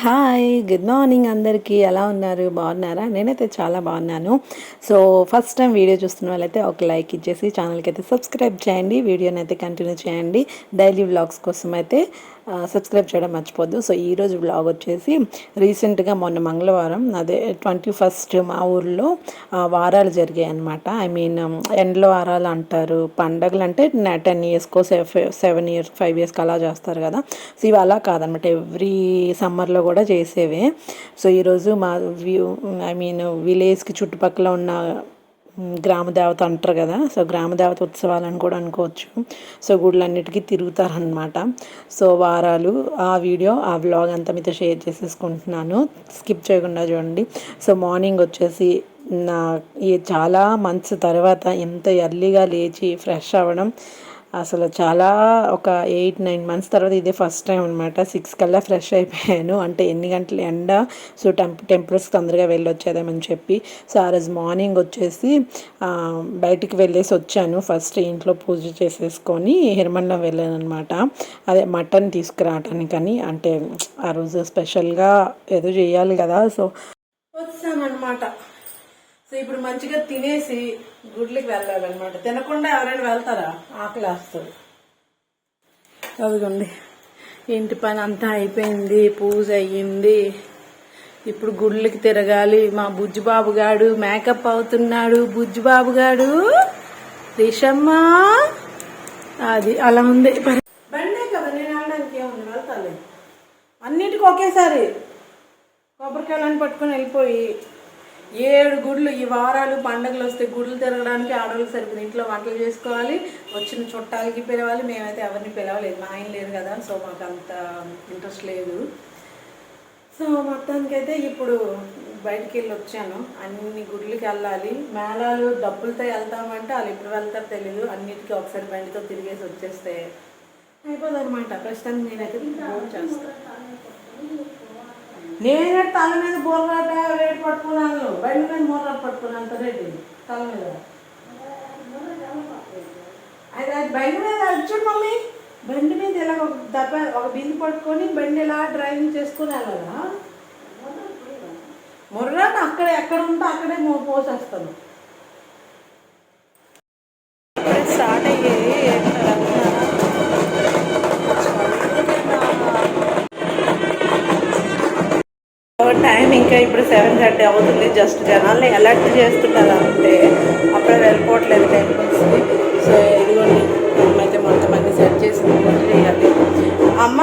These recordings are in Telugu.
ఫ్రెండ్స్ హాయ్ గుడ్ మార్నింగ్ అందరికీ. ఎలా ఉన్నారు? బాగున్నారా? నేనైతే చాలా బాగున్నాను. సో ఫస్ట్ టైం వీడియో చూస్తున్న వాళ్ళైతే ఒక లైక్ ఇచ్చేసి ఛానల్కి అయితే సబ్స్క్రైబ్ చేయండి. వీడియోని అయితే కంటిన్యూ చేయండి. డైలీ వ్లాగ్స్ కోసం అయితే సబ్స్క్రైబ్ చేయడం మర్చిపోద్దు. సో ఈరోజు వ్లాగ్ వచ్చేసి రీసెంట్గా మొన్న మంగళవారం అదే ట్వంటీ ఫస్ట్ మా ఊర్లో వారాలు జరిగాయి అనమాట ఐ మీన్ ఎండ్ల వారాలు అంటారు. పండగలు అంటే టెన్ ఇయర్స్కో సెవెన్ ఇయర్స్ ఫైవ్ ఇయర్స్కి అలా చేస్తారు కదా. సో ఇవి అలా కాదనమాట ఎవ్రీ సమ్మర్లో కూడా చేసేవే సో ఈరోజు మా వ్యూ ఐ మీన్ విలేజ్కి చుట్టుపక్కల ఉన్న గ్రామ దేవత అంటారు కదా సో గ్రామ దేవత ఉత్సవాలని కూడా అనుకోవచ్చు. సో గుళ్ళన్నిటికీ తిరుగుతారనమాట సో వారాలు ఆ వీడియో ఆ వ్లాగ్ అంతా మీతో షేర్ చేసేసుకుంటున్నాను. స్కిప్ చేయకుండా చూడండి. సో మార్నింగ్ వచ్చేసి నా ఈ చాలా మంత్స్ తర్వాత ఎంత ఎర్లీగా లేచి ఫ్రెష్ అవ్వడం అసలు చాలా ఒక ఎయిట్ నైన్ మంత్స్ తర్వాత ఇదే ఫస్ట్ టైం అనమాట సిక్స్ కల్లా ఫ్రెష్ అయిపోయాను. అంటే ఎన్ని గంటలు ఎండ సో టెంప్ టెంపుల్స్ తొందరగా వెళ్ళొచ్చేదామని చెప్పి. సో ఆ రోజు మార్నింగ్ వచ్చేసి బయటికి వెళ్ళేసి వచ్చాను. ఫస్ట్ ఇంట్లో పూజ చేసేసుకొని హిరమండలం వెళ్ళాను అనమాట అదే మటన్ తీసుకురావటానికని అంటే ఆ రోజు స్పెషల్గా ఏదో చేయాలి కదా సో వచ్చానమాట సో ఇప్పుడు మంచిగా తినేసి గుడ్లకి వెళ్ళాలన్నమాట. తినకుండా ఎవరైనా వెళ్తారా? ఆకలి వస్తుంది చదువుకోండి ఇంటి పని అంతా అయిపోయింది పూజ అయ్యింది. ఇప్పుడు గుడ్లకి తిరగాలి. మా బుజ్జిబాబు గాడు మేకప్ అవుతున్నాడు. బుజ్జిబాబు గాడు రిషమ్మ అది అలా ఉంది. బండే కదా నేను వెళ్ళడానికి ఏముంది? వెళ్తాలే. అన్నిటికీ ఒకేసారి. కొబ్బరికాయలను పట్టుకొని వెళ్ళిపోయి ఏడు గుడ్లు ఈ వారాలు పండగలు వస్తే గుడ్లు తిరగడానికి ఆడవాళ్ళకి సరిపోయింది ఇంట్లో వంటలు చేసుకోవాలి. వచ్చిన చుట్టాలకి పిలవాలి మేమైతే ఎవరిని పిలవలేదు. మా ఆయన లేదు కదా సో మాకు అంత ఇంట్రెస్ట్ లేదు. సో మొత్తానికి అయితే ఇప్పుడు బయటికి వెళ్ళి వచ్చాను. అన్ని గుడ్లకి వెళ్ళాలి. మేళాలు డబ్బులతో వెళ్తామంటే వాళ్ళు ఎప్పుడు వెళ్తారో తెలియదు అన్నిటికీ ఒకసారి బండితో తిరిగేసి వచ్చేస్తే అయిపోదన్నమాట. ప్రస్తుతానికి నేనైతే ఫోన్ చేస్తాను నేనే తల మీద బొర్రాట రేటు పట్టుకున్నాను? బండి మీద మొర్రాట పట్టుకున్నాను అంత రేటు తల మీద. అయితే అది బండి మీద చూడు మమ్మీ బండి మీద ఇలా ఒక దెబ్బ ఒక బిందు పట్టుకొని బండి ఇలా డ్రైవింగ్ చేసుకుని వెళ్ళాలా? మొర్రాట అక్కడ ఎక్కడ ఉంటే అక్కడే పోసేస్తాను. ఇప్పుడు సెవెన్ థర్టీ అవుతుంది జస్ట్ జనాల్ని అలర్ట్ చేస్తున్నారు అంటే అప్పుడే వెళ్ళిపోవట్లేదు టెంపుల్స్కి. సో ఇదిగోండి అయితే మొత్తం అన్ని సెట్ చేసి చేయాలి అమ్మ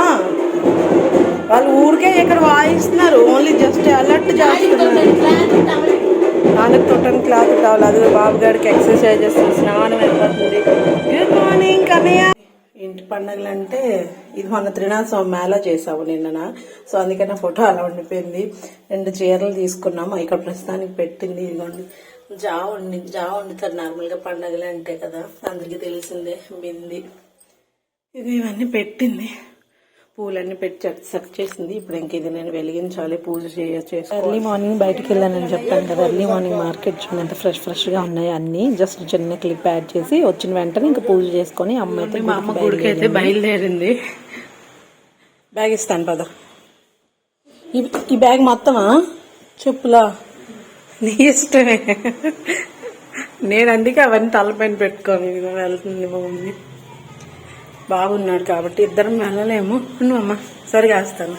వాళ్ళు ఊరికే ఇక్కడ వాయిస్తున్నారు ఓన్లీ జస్ట్ అలర్ట్ చేస్తున్నారు. నాన్నకు తొట్టని క్లాత్ కావాలి అది బాబు గారికి ఎక్సర్సైజ్ చేస్తుంది స్నానం అయిపోతుంది. Good morning Kannayya. ఇంటి పండుగలు అంటే ఇది మొన్న త్రినాథ స్వామి మేళ చేసావు నిన్న సో అందుకని ఫోటో అలా ఉండిపోయింది. రెండు చీరలు తీసుకున్నాము ఇక్కడ ప్రస్తుతానికి పెట్టింది. ఇదిగోండి. జా వండి జా వండుతారు నార్మల్గా పండగలు అంటే కదా. అందరికీ తెలిసిందే బింది. ఇది ఇవన్నీ పెట్టింది. పూలన్నీ పెట్టి సెట్ చేసింది. ఇప్పుడు ఇంక ఇది నేను వెలిగించాలి. పూజ చేయొచ్చు ఎర్లీ మార్నింగ్ బయటికి వెళ్ళానని చెప్పాను కదా. ఎర్లీ మార్నింగ్ మార్కెట్ చూడండి. ఎంత ఫ్రెష్ ఫ్రెష్గా ఉన్నాయి అన్ని. జస్ట్ చిన్న క్లిప్ యాడ్ చేసి వచ్చిన వెంటనే ఇంకా పూజ చేసుకొని అమ్మ అయితే మా అమ్మ గుడికి అయితే బయలుదేరింది. బ్యాగ్ ఇస్తాను పద. ఈ- బ్యాగ్ మొత్తమా? చెప్పులా. నీ ఇష్టమే. నేను అందుకే అవన్నీ తలపైన పెట్టుకోను వెళ్తుంది మా మమ్మీ. బాగున్నాడు కాబట్టి ఇద్దరం వెళ్ళలేము. నువ్వు అమ్మ సరిగా వేస్తాను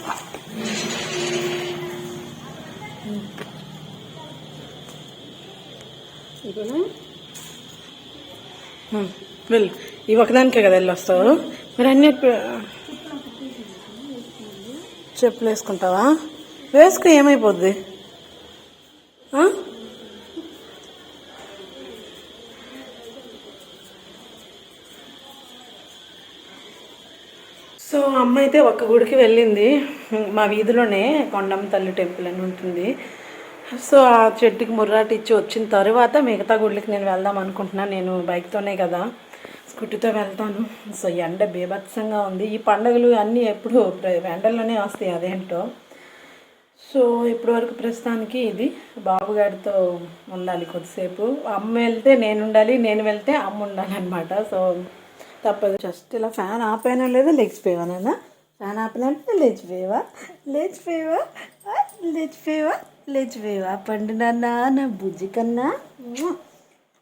వెళ్ళు. ఈ ఒకదానికే కదా వెళ్ళి వస్తావు మరి అన్ని చెప్పులు వేసుకుంటావా? వేసుకో ఏమైపోద్ది? సో అమ్మ అయితే ఒక్క గుడికి వెళ్ళింది. మా వీధిలోనే కొండమ్మ తల్లి టెంపుల్ అని ఉంటుంది. సో ఆ చెట్టుకి ముర్రాటి ఇచ్చి వచ్చిన తర్వాత మిగతా గుడికి నేను వెళ్దాం అనుకుంటున్నాను నేను బైక్తోనే కదా స్కూటీతో వెళ్తాను. సో ఎండ బీభత్సంగా ఉంది. ఈ పండుగలు అన్నీ ఎప్పుడు ఎండల్లోనే వస్తాయి అదేంటో. సో ఇప్పటి వరకు ప్రస్తుతానికి ఇది బాబుగారితో ఉండాలి కొద్దిసేపు. అమ్మ వెళ్తే నేను ఉండాలి నేను వెళ్తే అమ్మ ఉండాలన్నమాట. సో తప్పదు జస్ట్ ఇలా ఫ్యాన్ ఆపైనా లేదా లెగ్స్ నాన్న ఫ్యాన్ ఆపినంటే లేచిపోయావా లేచిపోయావా ఆ, లేచిపోయావా లేచిపోయావా పండు నాన్న నా బుజ్జి కన్నా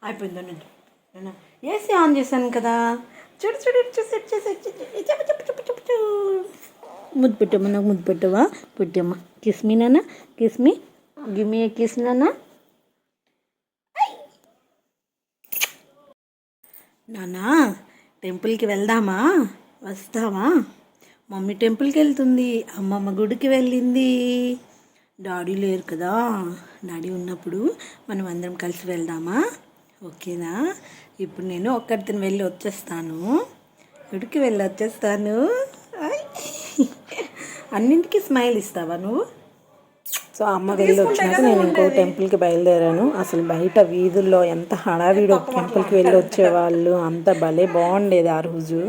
అయిపోయింది అన్నట్టు ఏసీ ఆన్ చేశాను కదా చూడు చూడు ఇటు చూసి చూసి చెప్పు చెప్పు చెప్పు చెప్పు ముద్దు పెట్టమ్మా నాకు ముద్దు పెట్టవా పెట్టమ్మా కిస్మి నాన్న కిస్మి గిమ్మి కిస్ నాన్న నానా టెంపుల్కి వెళ్దామా? వస్తావా? మమ్మీ టెంపుల్కి వెళ్తుంది అమ్మమ్మ గుడికి వెళ్ళింది. డాడీ లేరు కదా. డాడీ ఉన్నప్పుడు మనం అందరం కలిసి వెళ్దామా? ఓకేనా? ఇప్పుడు నేను ఒక్కడితో వెళ్ళి వచ్చేస్తాను. గుడికి వెళ్ళి వచ్చేస్తాను. అన్నింటికి స్మైల్ ఇస్తావా నువ్వు? సో అమ్మ వెళ్ళి వచ్చినాక నేను ఇంకో టెంపుల్కి బయలుదేరాను. అసలు బయట వీధుల్లో ఎంత హడావిడి ఒక టెంపుల్కి వెళ్ళి వచ్చేవాళ్ళు అంత భలే బాగుండేది ఆ రోజు.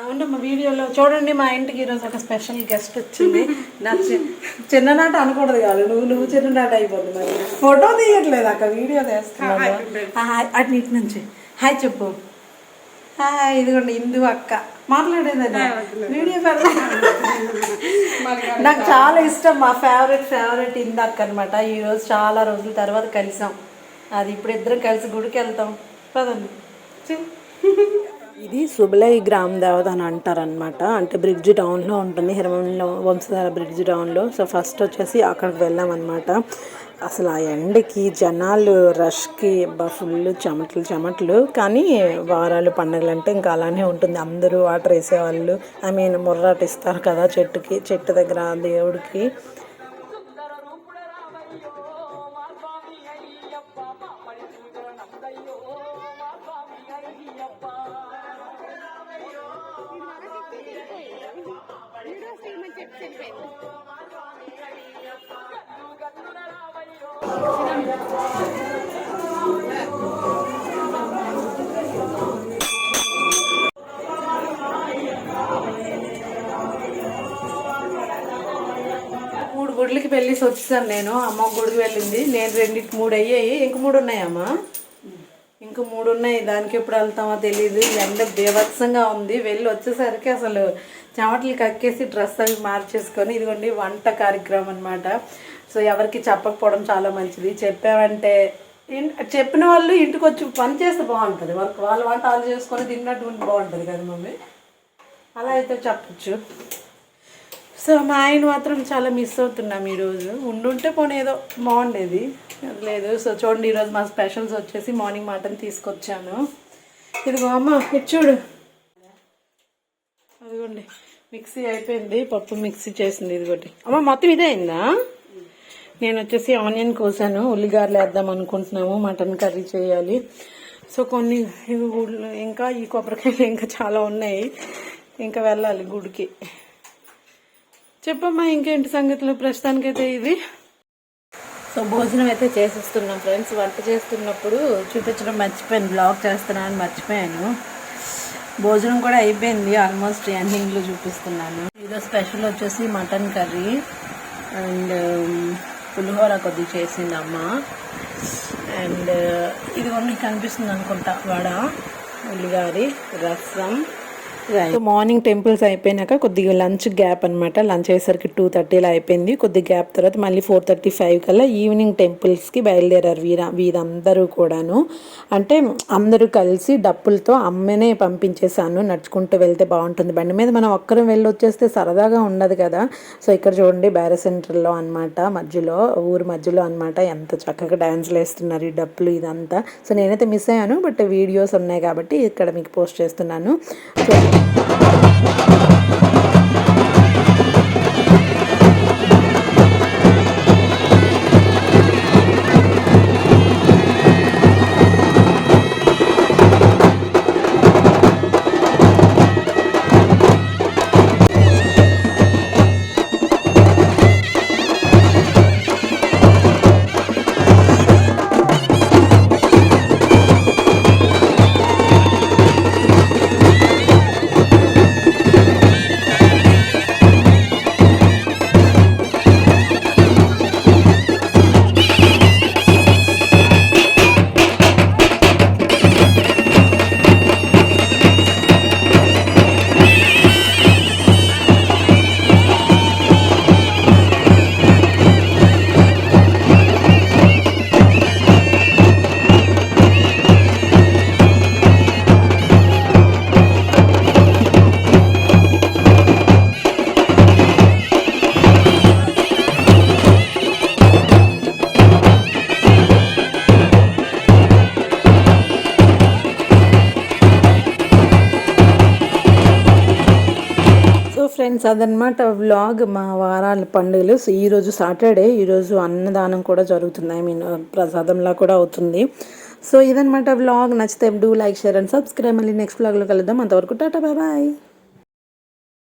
అవును మా వీడియోలో చూడండి మా ఇంటికి ఈరోజు ఒక స్పెషల్ గెస్ట్ వచ్చింది. నా చిన్ననాట అనకూడదు కాదు. నువ్వు నువ్వు చిన్ననాట అయిపోతుంది మరి. ఫోటో తీయట్లేదు అక్క వీడియో తీస్తున్నాను హాయ్ అటు నీటి నుంచి. హాయ్ చెప్పు. హాయ్ ఇదిగోండి ఇందు అక్క. మాట్లాడేదండి వీడియో నాకు చాలా ఇష్టం మా ఫేవరెట్ ఫేవరెట్ ఇందు అక్క అనమాట ఈరోజు చాలా రోజుల తర్వాత కలిసాం. అది ఇప్పుడు ఇద్దరం కలిసి గుడికి వెళ్తాం. పదండి. ఇది సుబలై గ్రామ దేవత అని అంటారనమాట అంటే బ్రిడ్జ్ టౌన్లో ఉంటుంది హిరమంలో వంశధార బ్రిడ్జ్ టౌన్లో. సో ఫస్ట్ వచ్చేసి అక్కడికి వెళ్ళామన్నమాట. అసలు ఆ ఎండకి జనాలు రష్కి ఫుల్ చెమటలు చెమటలు. కానీ వారాలు పండుగలు అంటే ఇంకా అలానే ఉంటుంది. అందరూ వాటర్ వేసేవాళ్ళు. ఐ మీన్ ముర్రాట ఇస్తారు కదా చెట్టుకి చెట్టు దగ్గర దేవుడికి. మూడు గుడ్లకి వెళ్ళేసి వచ్చేసాను నేను. అమ్మ గుడికి వెళ్ళింది. నేను రెండింటి మూడు అయ్యాయి. ఇంక మూడు ఉన్నాయమ్మా? ఇంక మూడు ఉన్నాయి దానికి ఎప్పుడు వెళ్తామో తెలియదు ఎండ బీభత్సంగా ఉంది. వెళ్ళి వచ్చేసరికి అసలు చెమటలు కక్కేసి డ్రెస్ అవి మార్చేసుకొని ఇదిగోండి వంట కార్యక్రమం అనమాట సో ఎవరికి చెప్పకపోవడం చాలా మంచిది. చెప్పామంటే చెప్పిన వాళ్ళు ఇంటికి వచ్చి పని చేస్తే బాగుంటుంది. వాళ్ళకి వాళ్ళ వంట వాళ్ళు చేసుకొని తిన్నట్టు ఉంటే బాగుంటుంది కదా మమ్మీ? అలా అయితే చెప్పచ్చు. సో మా ఆయన మాత్రం చాలా మిస్ అవుతున్నాం ఈరోజు. ఉండుంటే పోనీ ఏదో బాగుండేది. లేదు. సో చూడండి ఈరోజు మా స్పెషల్స్ వచ్చేసి మార్నింగ్ మటన్ తీసుకొచ్చాను. ఇదిగో అమ్మ ఇటు చూడు. అదిగోండి మిక్సీ అయిపోయింది. పప్పు మిక్సీ చేసింది ఇదిగోటి. అమ్మ మొత్తం ఇదే అయిందా? నేను వచ్చేసి ఆనియన్ కోసాను. ఉల్లిగారలు వేద్దాం అనుకుంటున్నాము. మటన్ కర్రీ చేయాలి. సో కొన్ని ఇవి ఇంకా ఈ కొబ్బరికాయలు ఇంకా చాలా ఉన్నాయి. ఇంకా వెళ్ళాలి గుడికి. చెప్పమ్మా ఇంకేంటి సంగతులు? ప్రస్తుతానికైతే ఇది. సో భోజనం అయితే చేసేస్తున్నాం ఫ్రెండ్స్. వంట చేస్తున్నప్పుడు చూపించడం మర్చిపోయాను. బ్లాగ్ చేస్తున్నాను మర్చిపోయాను. భోజనం కూడా అయిపోయింది. ఆల్మోస్ట్ ఎండింగ్లో చూపిస్తున్నాను. ఇదో స్పెషల్ వచ్చేసి మటన్ కర్రీ అండ్ పులిహోర కొద్దిగా చేసింది అమ్మ. అండ్ ఇది కొన్ని కనిపిస్తుంది అనుకుంటా వడ ఉల్లిగారి రసం సో మార్నింగ్ టెంపుల్స్ అయిపోయినాక కొద్దిగా లంచ్ గ్యాప్ అనమాట లంచ్ అయ్యేసరికి టూ థర్టీలో అయిపోయింది. కొద్ది గ్యాప్ తర్వాత మళ్ళీ ఫోర్ థర్టీ ఫైవ్ కల్లా ఈవినింగ్ టెంపుల్స్కి బయలుదేరారు వీర వీరందరూ కూడాను. అంటే అందరూ కలిసి డప్పులతో అమ్మనే పంపించేసాను నడుచుకుంటూ వెళ్తే బాగుంటుంది. బండి మీద మనం ఒక్కరం వెళ్ళి వచ్చేస్తే సరదాగా ఉండదు కదా. సో ఇక్కడ చూడండి బ్యార సెంటర్లో అనమాట మధ్యలో ఊరు మధ్యలో అనమాట ఎంత చక్కగా డ్యాన్స్లు వేస్తున్నారు ఈ డప్పులు ఇదంతా. సో నేనైతే మిస్ అయ్యాను బట్ వీడియోస్ ఉన్నాయి కాబట్టి ఇక్కడ మీకు పోస్ట్ చేస్తున్నాను. సో なに? ఫ్రెండ్స్ అదనమాట వ్లాగ్ మా వారాల పండుగలు. సో ఈరోజు సాటర్డే ఈరోజు అన్నదానం కూడా జరుగుతుంది. ఐ మీన్ ప్రసాదంలా కూడా అవుతుంది. సో ఇదనమాట వ్లాగ్ నచ్చితే do like share and subscribe మళ్ళీ నెక్స్ట్ వ్లాగ్లో కలుద్దాం. అంతవరకు టాటా బాయ్ బాయ్.